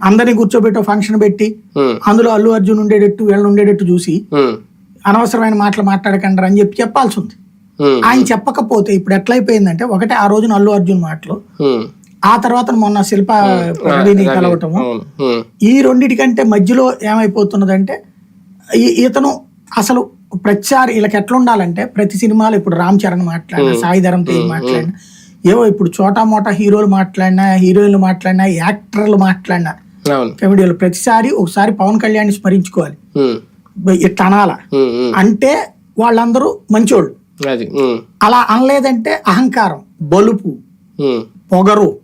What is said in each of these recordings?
అందరినీ కూర్చోబెట్టి ఫంక్షన్ పెట్టి అందులో అల్లు అర్జున్ ఉండేటట్టు వీళ్ళని ఉండేటట్టు చూసి అనవసరమైన మాటలు మాట్లాడకండి అని చెప్పి చెప్పాల్సి ఉంది ఆయన చెప్పకపోతే ఇప్పుడు ఎట్లయిపోయిందంటే ఒకటే ఆ రోజున అల్లు అర్జున్ మాటలు. ఆ తర్వాత మొన్న శిల్ప కలవటము ఈ రెండిటికంటే మధ్యలో ఏమైపోతున్నదంటే ఇతను అసలు ప్రతిసారి వీళ్ళకి ఎట్లా ఉండాలంటే ప్రతి సినిమాలో ఇప్పుడు రామ్ చరణ్ మాట్లాడినా సాయి ధరం తేజ్ మాట్లాడినా ఏవో ఇప్పుడు చోటా మోటా హీరోలు మాట్లాడినా హీరోయిన్లు మాట్లాడినా యాక్టర్లు మాట్లాడినా కమెడీలు ప్రతిసారి ఒకసారి పవన్ కళ్యాణ్ స్మరించుకోవాలి. ఇట్లా అనాల. అంటే వాళ్ళందరూ మంచోళ్ళు. అలా అనలేదంటే అహంకారం బలుపు పొగరు.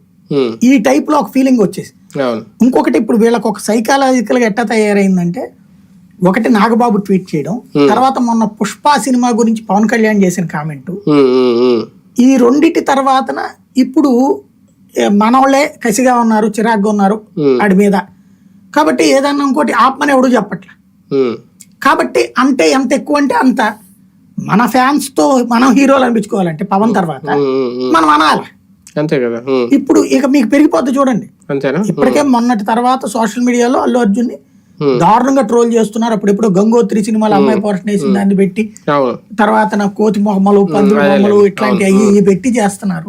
ఈ టైప్లో ఒక ఫీలింగ్ వచ్చేసి. ఇంకొకటి ఇప్పుడు వీళ్ళకి ఒక సైకాలజికల్గా ఎట్టా తయారైందంటే ఒకటి నాగబాబు ట్వీట్ చేయడం తర్వాత మొన్న పుష్ప సినిమా గురించి పవన్ కళ్యాణ్ చేసిన కామెంట్. ఈ రెండిటి తర్వాతన ఇప్పుడు మనోళ్ళే కసిగా ఉన్నారు చిరాగ్గా ఉన్నారు. వాడి మీద. కాబట్టి ఏదన్నా ఇంకోటి ఆత్మని ఎవడు చెప్పట్ల. కాబట్టి అంటే ఎంత ఎక్కువ అంటే అంత. మన ఫ్యాన్స్తో మనం హీరోలు అనిపించుకోవాలంటే పవన్ తర్వాత. మనం అనాలి. అంతే కదా ఇప్పుడు ఇక మీకు పెరిగిపోద్ది చూడండి. అంతేనా? ఇప్పటికే మొన్నటి తర్వాత సోషల్ మీడియాలో అల్లు అర్జున్ని Hmm. దారుణంగా ట్రోల్ చేస్తున్నారు. అప్పుడు ఎప్పుడో గంగోత్రి సినిమాలో అమ్మాయి పోర్షన్ వేసిన దాన్ని పెట్టి తర్వాత నా కోతి మొహమ్మలు పందుల మొహమ్మలు ఇట్లాంటి అవి పెట్టి చేస్తున్నారు.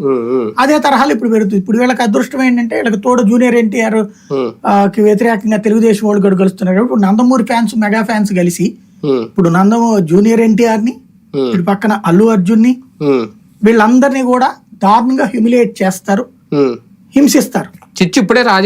అదే తరహాలు ఇప్పుడు పెడుతుంది ఇప్పుడు వీళ్ళకి అదృష్టం ఏంటంటే వీళ్ళకి తోడు జూనియర్ ఎన్టీఆర్కి వ్యతిరేకంగా తెలుగుదేశం వాళ్ళు కూడా కలుస్తున్నారు ఇప్పుడు నందమూరి ఫ్యాన్స్ మెగా ఫ్యాన్స్ కలిసి ఇప్పుడు నందమూ జూనియర్ ఎన్టీఆర్ని Hmm. ఇటు పక్కన అల్లు అర్జున్ని వీళ్ళందరినీ కూడా దారుణంగా హ్యూమిలియేట్ చేస్తారు. హింసిస్తారు. చిచ్చు ఇప్పుడే రాజే